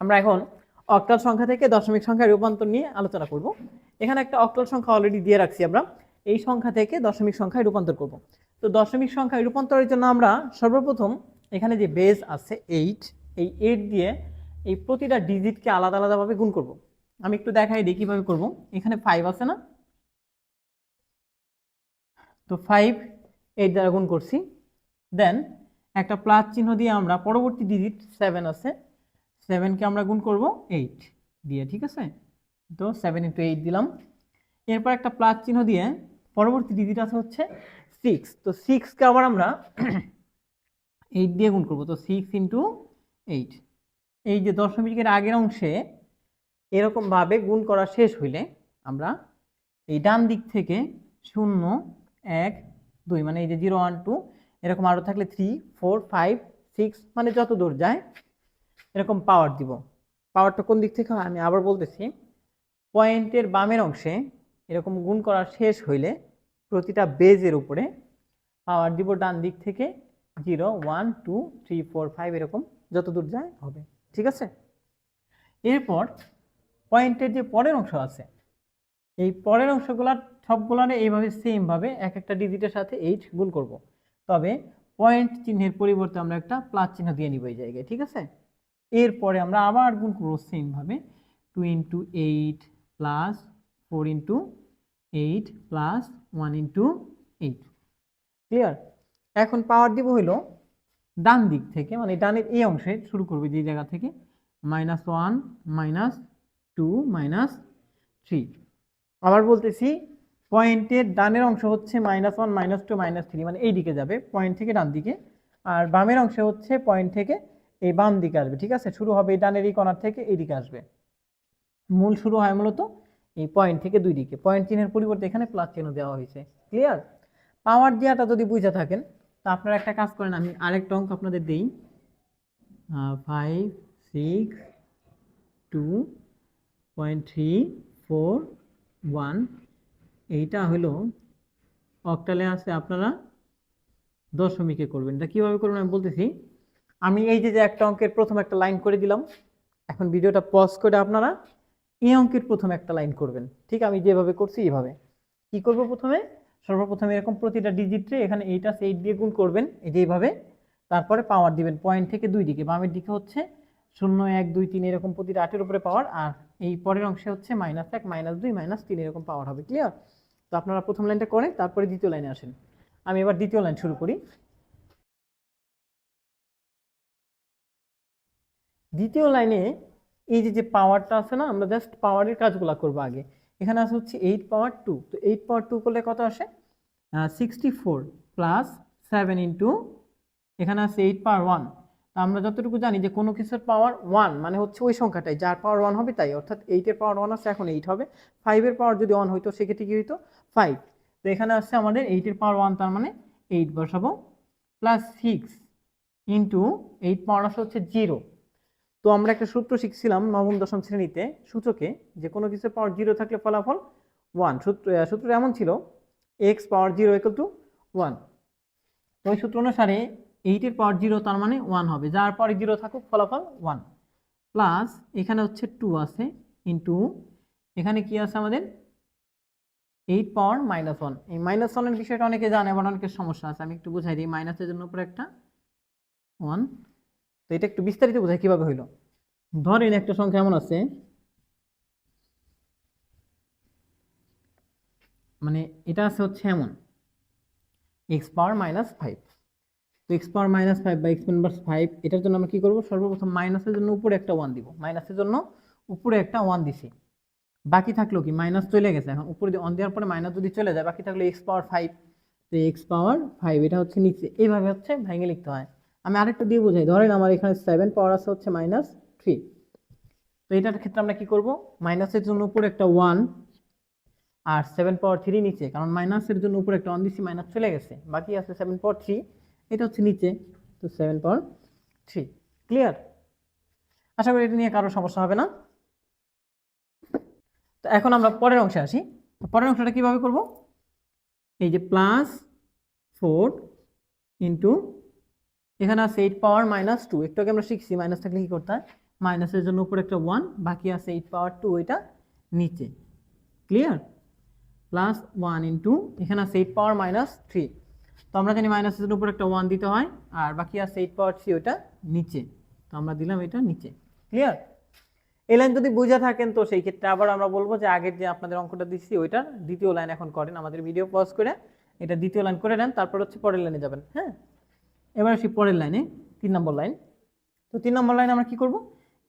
আমরা এখন অক্টাল সংখ্যা থেকে দশমিক সংখ্যায় রূপান্তর নিয়ে আলোচনা করব। এখানে একটা অক্টাল সংখ্যা অলরেডি দিয়ে রাখছি আমরা। এই সংখ্যা থেকে দশমিক সংখ্যায় রূপান্তর করব। তো দশমিক সংখ্যায় রূপান্তরের জন্য আমরা সর্বপ্রথম এখানে যে বেজ আছে এইট এই এইট দিয়ে এই প্রতিটা ডিজিটকে আলাদা আলাদাভাবে গুণ করব। আমি একটু দেখাই দিই কীভাবে করব। এখানে ফাইভ আছে না? তো ফাইভ এইট দ্বারা গুণ করছি। দেন একটা প্লাস চিহ্ন দিয়ে আমরা পরবর্তী ডিজিট সেভেন আছে। সেভেনকে আমরা গুণ করব এইট দিয়ে, ঠিক আছে? তো সেভেন ইন্টু এইট দিলাম। এরপর একটা প্লাস চিহ্ন দিয়ে পরবর্তী ডিজিট আছে হচ্ছে সিক্স তো সিক্সকে আবার আমরা এইট দিয়ে গুণ করব। তো সিক্স ইন্টু এইট এই যে দশমিকের আগের অংশে এরকমভাবে গুণ করা শেষ হইলে আমরা এই ডান দিক থেকে শূন্য, এক, দুই মানে এই যে জিরো ওয়ান টু এরকম আরও থাকলে থ্রি ফোর ফাইভ সিক্স মানে যত দূর যায় এরকম পাওয়ার দিব। পাওয়ারটা কোন দিক থেকে হয়? আমি আবার বলতেছি পয়েন্টের বামের অংশে এরকম গুণ করা শেষ হইলে প্রতিটা বেজের উপরে পাওয়ার দিব ডান দিক থেকে zero one two three four five এরকম যত দূর যায় হবে। ঠিক আছে? এরপর পয়েন্টের যে পরের অংশ আছে, এই পরের অংশগুলার সবগুলারে এইভাবে সেমভাবে এক একটা ডিজিটের সাথে এইট গুণ করব। তবে পয়েন্ট চিহ্নের পরিবর্তে আমরা একটা প্লাস চিহ্ন দিয়ে নিব এই জায়গায়। ঠিক আছে? এরপরে আমরা আবার গুণ করব সেমভাবে two into eight plus four into eight plus one into eight clear এখন পাওয়ার দিব হইল ডান দিক থেকে মানে ডানের এই অংশে শুরু করবে যে জায়গা থেকে minus one minus two minus three আবার বলতেছি পয়েন্টের ডানের অংশ হচ্ছে minus one minus two minus three মানে এই দিকে যাবে পয়েন্ট থেকে ডান দিকে। আর বামের অংশ হচ্ছে পয়েন্ট থেকে এই বাম দিকে আসবে, ঠিক আছে? শুরু হবে এই ডানের এই কর্নার থেকে এই দিকে আসবে। মূল শুরু হয় মূলত এই পয়েন্ট থেকে দুই দিকে পয়েন্ট চিহ্নের পরিবর্তে এখানে প্লাস চিহ্ন দেওয়া হয়েছে। ক্লিয়ার পাওয়ার দেওয়াটা যদি বুঝে থাকেন, তা আপনারা একটা কাজ করেন, আমি আরেকটা অঙ্ক আপনাদের দিই। Five six two point three four one এইটা হলো অক্টালে আছে আপনারা দশমিকে করবেন। এটা কীভাবে করবেন আমি বলতেছি আমি এই যে যে একটা অঙ্কের প্রথম একটা লাইন করে দিলাম, এখন ভিডিওটা পজ করে আপনারা এই অঙ্কের প্রথম একটা লাইন করবেন। ঠিক, আমি যেভাবে করছি এইভাবে কি করব প্রথমে? সর্বপ্রথম এরকম প্রতিটা ডিজিটে এখানে এইটা এইট দিয়ে গুণ করবেন, এই যে এইভাবে। তারপরে পাওয়ার দিবেন পয়েন্ট থেকে দুই দিকে, বামের দিকে হচ্ছে শূন্য, এক, দুই, তিন, এরকম প্রতিটা আটের উপরে পাওয়ার আর এই পরের অংশে হচ্ছে মাইনাস এক মাইনাস দুই মাইনাস তিন, এরকম পাওয়ার হবে ক্লিয়ার তো আপনারা প্রথম লাইনটা করেন, তারপরে দ্বিতীয় লাইনে আসেন। আমি এবার দ্বিতীয় লাইন শুরু করি। দ্বিতীয় লাইনে এই যে যে পাওয়ারটা আছে না, আমরা জাস্ট পাওয়ারের কাজগুলো করব আগে। এখানে আছে হচ্ছে এইট পাওয়ার টু তো এইট পাওয়ার টু করলে কত আসে? Sixty four plus seven into এখানে আছে এইট পাওয়ার ওয়ান তা আমরা যতটুকু জানি যে, কোনো কিছুর পাওয়ার ওয়ান মানে হচ্ছে ওই সংখ্যাটাই। যার পাওয়ার ওয়ান হবে তাই, অর্থাৎ এইটের পাওয়ার ওয়ান আছে, এখন এইট হবে। ফাইভের পাওয়ার যদি ওয়ান হইতো, সেক্ষেত্রে কী হইতো? ফাইভ তো এখানে আসছে আমাদের এইটের পাওয়ার ওয়ান তার মানে এইট বসাবো। Plus six into eight power আসে হচ্ছে জিরো তো আমরা একটা সূত্র শিখছিলাম নবম, দশম শ্রেণীতে সূচকে যে কোনো কিছুর পাওয়ার জিরো থাকলে ফলাফল ওয়ান সূত্র সূত্রটা এমন ছিল X power zero equal to one ওই সূত্র অনুসারে এইটের পাওয়ার জিরো তার মানে ওয়ান হবে। যার পরে জিরো থাকুক, ফলাফল ওয়ান প্লাস এখানে হচ্ছে টু আছে ইন্টু এখানে কি আছে আমাদের? এইট পাওয়ার মাইনাস ওয়ান এই মাইনাস ওয়ানের বিষয়টা অনেকে জানে, আবার অনেকের সমস্যা আছে। আমি একটু বুঝাই দিই। মাইনাসের জন্য উপরে একটা ওয়ান তো এটা একটু বিস্তারিত বোঝাই কীভাবে হইল। ধরেন একটা সংখ্যা এমন আছে মানে এটা আছে হচ্ছে এমন এক্স পাওয়ার মাইনাস ফাইভ তো এক্স পাওয়ার মাইনাস ফাইভ বা এক্স ইনভার্স ফাইভ এটার জন্য আমরা কী করব? সর্বপ্রথম মাইনাসের জন্য উপরে একটা ওয়ান দিব। মাইনাসের জন্য উপরে একটা ওয়ান দিছি। বাকি থাকল কি? মাইনাস চলে গেছে। এখন উপরে অন দেওয়ার পরে মাইনাস যদি চলে যায়, বাকি থাকল এক্স পাওয়ার ফাইভ তো এক্স পাওয়ার ফাইভ এটা হচ্ছে নিচে। এইভাবে হচ্ছে ভেঙে লিখতে হয়। আমি আরেকটা দিয়ে বোঝাই। ধরেন আমার এখানে সেভেন পাওয়ার আছে হচ্ছে মাইনাস থ্রি তো এটার ক্ষেত্রে আমরা কি করব? মাইনাসের জন্য উপরে একটা ওয়ান আর সেভেন পাওয়ার থ্রি নিচে, কারণ মাইনাসের জন্য উপরে একটা ওয়ান দিচ্ছি মাইনাস চলে গেছে। বাকি আছে সেভেন পাওয়ার থ্রি এটা হচ্ছে নিচে, তো সেভেন পাওয়ার থ্রি ক্লিয়ার আশা করি এটা নিয়ে কারও সমস্যা হবে না। তো এখন আমরা পরের অংশে আসি। পরের অংশটা কীভাবে করব? এই যে প্লাস ফোর ইন্টু এখানে আছে এইট পাওয়ার মাইনাস টু একটু আগে আমরা শিখছি মাইনাস থাকলে কী করতে হয়? মাইনাসের জন্য উপরে একটা ওয়ান বাকি আছে এইট পাওয়ার টু এটা নিচে। ক্লিয়ার প্লাস ওয়ান ইন্টু এখানে আছে এইট পাওয়ার মাইনাস থ্রি তো আমরা জানি মাইনাসের জন্য উপরে একটা ওয়ান দিতে হয়, আর বাকি আছে এইট পাওয়ার থ্রি ওটা নিচে। তো আমরা দিলাম এটা নিচে। ক্লিয়ার এই লাইন যদি বুঝে থাকেন, তো সেই ক্ষেত্রে আবার আমরা বলব যে আগের যে আপনাদের অঙ্কটা দিচ্ছি ওইটার দ্বিতীয় লাইন এখন করেন। আমাদের ভিডিও পজ করে এটা দ্বিতীয় লাইন করে নেন, তারপর হচ্ছে পরের লাইনে যাবেন। হ্যাঁ? এবার আসি পরের লাইনে, তিন নম্বর লাইন। তো তিন নম্বর লাইনে আমরা কি করব?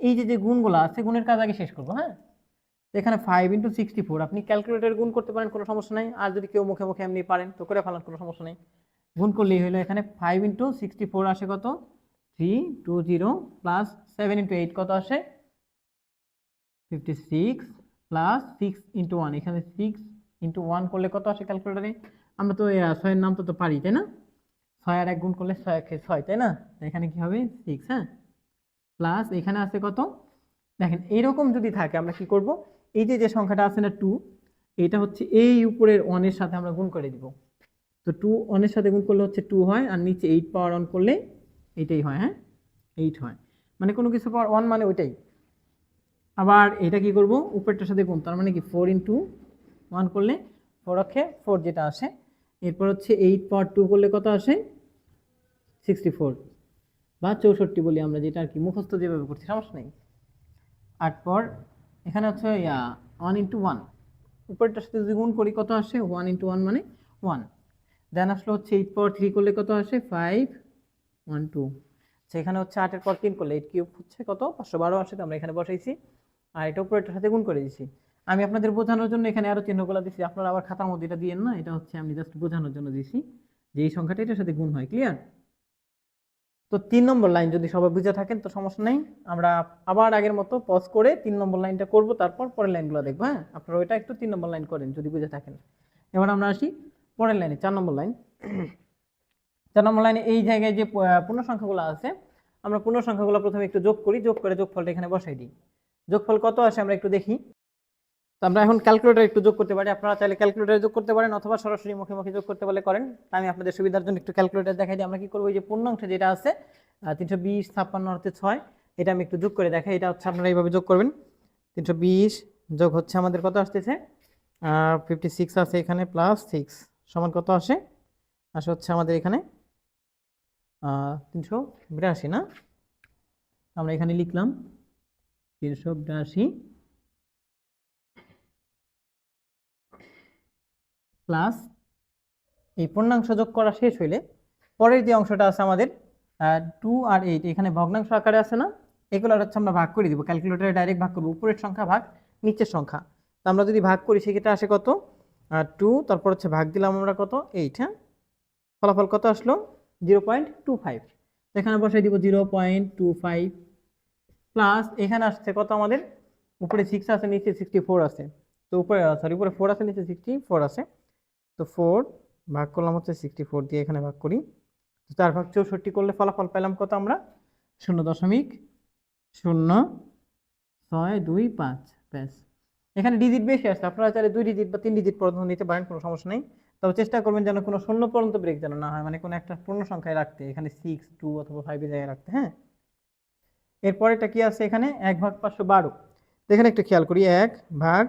এই যে যে গুণগুলো আছে, গুণের কাজ আগে শেষ করব হ্যাঁ? এখানে ফাইভ ইন্টু সিক্সটি ফোর আপনি ক্যালকুলেটার গুণ করতে পারেন, কোনো সমস্যা নেই। আর যদি কেউ মুখে মুখে এমনি পারেন, তো করে ফেলান, কোনো সমস্যা নেই। গুণ করলেই হলো এখানে ফাইভ ইন্টু সিক্সটি ফোর আসে কত? Three two zero plus seven into eight কত আসে? Fifty six plus six into one এখানে সিক্স ইন্টু ওয়ান করলে কত আসে ক্যালকুলেটারে আমরা তো ছয়ের নাম তো তো পারি, তাই না? ছয় আর এক গুণ করলে ছয় একে ছয়, তাই না? এখানে কি হবে? সিক্স হ্যাঁ? প্লাস এখানে আছে কত? দেখেন এইরকম যদি থাকে, আমরা কি করব? এই যে যে সংখ্যাটা আছে না টু এটা হচ্ছে এই উপরের ওয়ানের সাথে আমরা গুণ করে দিব। তো টু ওয়ানের সাথে গুণ করলে হচ্ছে টু হয়, আর নিচে এইট পাওয়ার অন করলে এইটাই হয় হ্যাঁ? এইট হয়। মানে কোনো কিছু পাওয়ার ওয়ান মানে ওইটাই। আবার এটা কি করব? উপরটার সাথে গুণ, তার মানে কি ফোর ইন্টু ওয়ান করলে ফোর অক্ষে ফোর যেটা আসে এরপর হচ্ছে এইট পাওয়ার টু করলে কত আসে? সিক্সটি ফোর বা চৌষট্টি বলি আমরা যেটা আর কি, মুখস্থ যেভাবে করছি, সমস্যা নেই। আট পর, এখানে হচ্ছে ওয়ান ইন্টু ওয়ান উপরটার সাথে যদি গুণ করি, কত আসে? ওয়ান ইন্টু ওয়ান মানে ওয়ান দেন আসলে হচ্ছে এইট পাওয়ার থ্রি করলে কত আসে? ফাইভ ওয়ান টু সেখানে হচ্ছে আটের পর তিন করলে এইট কিউব হচ্ছে কত? পাঁচশো বারো আসে, তো আমরা এখানে বসাইছি। আর এটা উপরেটার সাথে গুণ করে দিয়েছি। আমি আপনাদের বোঝানোর জন্য এখানে আরও চিহ্নগুলো দিচ্ছি আপনারা আবার খাতার মধ্যে এটা দিয়েন না, এটা হচ্ছে আমি জাস্ট বোঝানোর জন্য দিয়েছি যে এই সংখ্যাটা এটার সাথে গুণ হয় ক্লিয়ার তো তিন নম্বর লাইন যদি সবাই বুঝে থাকেন তো সমস্যা নেই। আমরা আবার আগের মতো পজ করে তিন নম্বর লাইনটা করব, তারপর পরের লাইনগুলো দেখব হ্যাঁ? আপনারা ওইটা একটু তিন নম্বর লাইন করেন যদি বুঝে থাকেন। এবার আমরা আসি পরের লাইনে চার নম্বর লাইন চার নম্বর লাইনে এই জায়গায় যে পূর্ণ সংখ্যাগুলো আছে, আমরা পূর্ণ সংখ্যাগুলো প্রথমে একটু যোগ করি, যোগ করে যোগফলটা এখানে বসাই দিই। যোগফল কত আসে আমরা একটু দেখি। তো আমরা এখন ক্যালকুলেটর একটু যোগ করতে পারি। আপনারা চাইলে ক্যালকুলেটরে যোগ করতে পারেন অথবা সরাসরি মুখে মুখে যোগ করতে পারলে করেন। আমি আপনাদের সুবিধার জন্য একটু ক্যালকুলেটর দেখাই দিই। আমরা কি করব? এই যে পূর্ণাংশ যেটা আছে তিনশো বিশ, ছাপ্পান্ন হচ্ছে ছয়, এটা আমি একটু যোগ করে দেখাই। এটা হচ্ছে আপনারা এইভাবে যোগ করবেন। তিনশো বিশ যোগ হচ্ছে আমাদের কত আসতেছে? ফিফটি সিক্স আছে এখানে প্লাস সিক্স সমান কত আসে? আসে হচ্ছে আমাদের এখানে তিনশো বিরাশি, না? আমরা এখানে লিখলাম তিনশো বিরাশি প্লাস এই পূর্ণাংশ যোগ করা শেষ হইলে পরের যে অংশটা আছে আমাদের টু আর এইট এখানে ভগ্নাংশ আকারে আছে না? এগুলো হচ্ছে আমরা ভাগ করে দিব ক্যালকুলেটারে ডাইরেক্ট ভাগ করব, উপরের সংখ্যা ভাগ নিচের সংখ্যা। তো আমরা যদি ভাগ করি সেক্ষেত্রে আসে কত? টু তারপর হচ্ছে ভাগ দিলাম আমরা কত? এইট হ্যাঁ? ফলাফল কত আসলো? জিরো পয়েন্ট টু ফাইভ এখানে বসাই দিব zero point two five plus এখানে আসছে কত আমাদের? উপরে সিক্স আছে, নিচে সিক্সটি ফোর আছে। তো উপরে সরি উপরে ফোর আছে, নিচে সিক্সটি ফোর আছে। তো ফোর ভাগ করলাম হচ্ছে সিক্সটি ফোর দিয়ে এখানে ভাগ করি। তো চার ভাগ চৌষট্টি করলে ফলাফল পেলাম কত আমরা? শূন্য দশমিক শূন্য ছয় দুই পাঁচ। ব্যাস। এখানে ডিজিট বেশি আসছে আপনারা চাইলে দুই ডিজিট বা তিন ডিজিট পর্যন্ত নিতে পারেন, কোনো সমস্যা নেই। তবে চেষ্টা করবেন যেন কোনো শূন্য পর্যন্ত ব্রেক যেন না হয় মানে কোনো একটা পূর্ণ সংখ্যায় রাখতে। এখানে সিক্স টু অথবা ফাইভে জায়গায় রাখতে হ্যাঁ? এরপরেটা কি আছে এখানে? এক ভাগ পাঁচশো বারো। এখানে একটু খেয়াল করি, এক ভাগ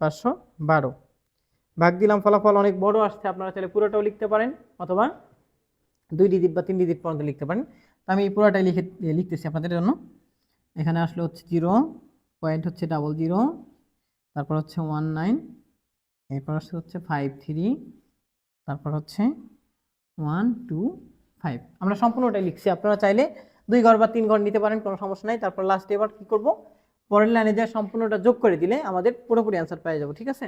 পাঁচশো বারো। ভাগ দিলাম, ফলাফল অনেক বড় আসছে, আপনারা চাইলে পুরোটাও লিখতে পারেন অথবা দুই ডিজিট বা তিন ডিজিট পর্যন্ত লিখতে পারেন। তো আমি এই পুরোটাই লিখে, লিখতেছি আপনাদের জন্য। এখানে আসলে হচ্ছে জিরো পয়েন্ট হচ্ছে ডাবল জিরো তারপর হচ্ছে ওয়ান নাইন এরপর আসছে হচ্ছে ফাইভ থ্রি তারপর হচ্ছে ওয়ান টু ফাইভ আমরা সম্পূর্ণটাই লিখছি, আপনারা চাইলে দুই ঘর বা তিন ঘর নিতে পারেন, কোনো সমস্যা নাই। তারপর লাস্টে এবার কী করব? পরের লাইনে যা সম্পূর্ণটা যোগ করে দিলে আমাদের পুরোপুরি অ্যান্সার পেয়ে যাব, ঠিক আছে?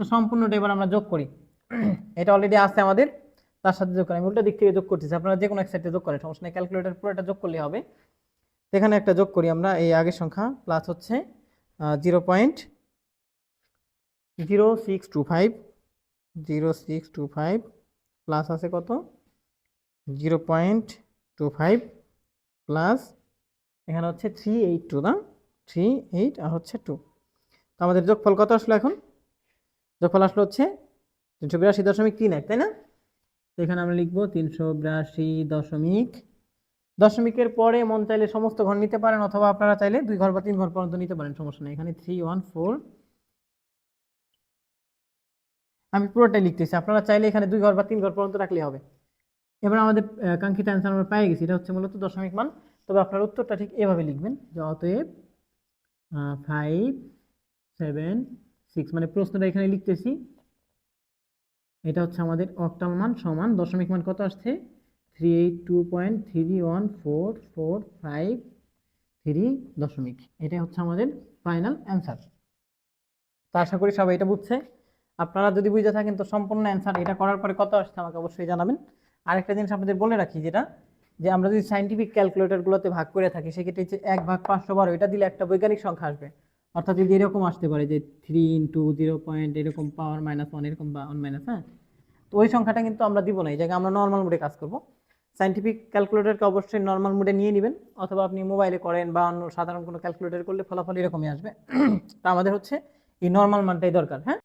তো সম্পূর্ণটা এবার আমরা যোগ করি। এটা অলরেডি আছে আমাদের, তার সাথে যোগ করি। আমি উল্টো দিক থেকে যোগ করতেছি। আপনারা যে কোনো এক সাইডে যোগ করেন, সমস্যা নেই। ক্যালকুলেটার পুরোটা যোগ করলে হবে। এখানে একটা যোগ করি আমরা, এই আগের সংখ্যা প্লাস হচ্ছে zero point zero six two five zero six two five plus আছে কত? Zero point two five plus এখানে হচ্ছে থ্রি এইট টু না? থ্রি এইট আর হচ্ছে টু তো আমাদের যোগফল কত আসলো এখন? যোগফল আসলো হচ্ছে তিনশো বিরাশি দশমিক তিন এক, তাই না? এখানে আমরা লিখব তিনশো বিরাশি দশমিক, দশমিকের পরে মন চাইলে সমস্ত ঘর নিতে পারেন অথবা আপনারা চাইলে দুই ঘর বা তিন ঘর পর্যন্ত নিতে পারেন, সমস্যা নেই। এখানে থ্রি ওয়ান ফোর আমি পুরোটাই লিখতেছি, আপনারা চাইলে এখানে দুই ঘর বা তিন ঘর পর্যন্ত রাখলে হবে। এবার আমাদের কাঙ্ক্ষিত অ্যান্সার আমরা পেয়ে গেছি, এটা হচ্ছে মূলত দশমিক মান। তবে আপনার উত্তরটা ঠিক এভাবে লিখবেন যে অতএব ফাইভ সেভেন সিক্স মানে প্রশ্নটা এখানে লিখতেছি। এটা হচ্ছে আমাদের অক্টাল মান সমান দশমিক মান কত আসছে? Three eight two point three one four four five three দশমিক। এটা হচ্ছে আমাদের ফাইনাল অ্যান্সার তো আশা করি সবাই এটা বুঝছে। আপনারা যদি বুঝে থাকেন তো সম্পূর্ণ অ্যান্সার এটা করার পরে কত আসছে আমাকে অবশ্যই জানাবেন। আরেকটা জিনিস আপনাদের বলে রাখি যেটা, যে আমরা যদি সাইন্টিফিক ক্যালকুলেটরগুলোতে ভাগ করে থাকি, সেক্ষেত্রে এক ভাগ পাঁচশো বারো, এটা দিলে একটা বৈজ্ঞানিক সংখ্যা আসবে। অর্থাৎ যদি এরকম আসতে পারে যে থ্রি ইন্টু জিরো পয়েন্ট এরকম পাওয়ার মাইনাস ওয়ান এরকম বা ওয়ান মাইনাস হ্যাঁ? তো ওই সংখ্যাটা কিন্তু আমরা দিব না, এই জায়গায় আমরা নর্মাল মোডে কাজ করব। সাইন্টিফিক ক্যালকুলেটরকে অবশ্যই নর্মাল মোডে নিয়ে নেবেন, অথবা আপনি মোবাইলে করেন বা অন্য সাধারণ কোনো ক্যালকুলেটর করলে ফলাফল এরকমই আসবে। তা আমাদের হচ্ছে এই নর্মাল মানটাই দরকার হ্যাঁ?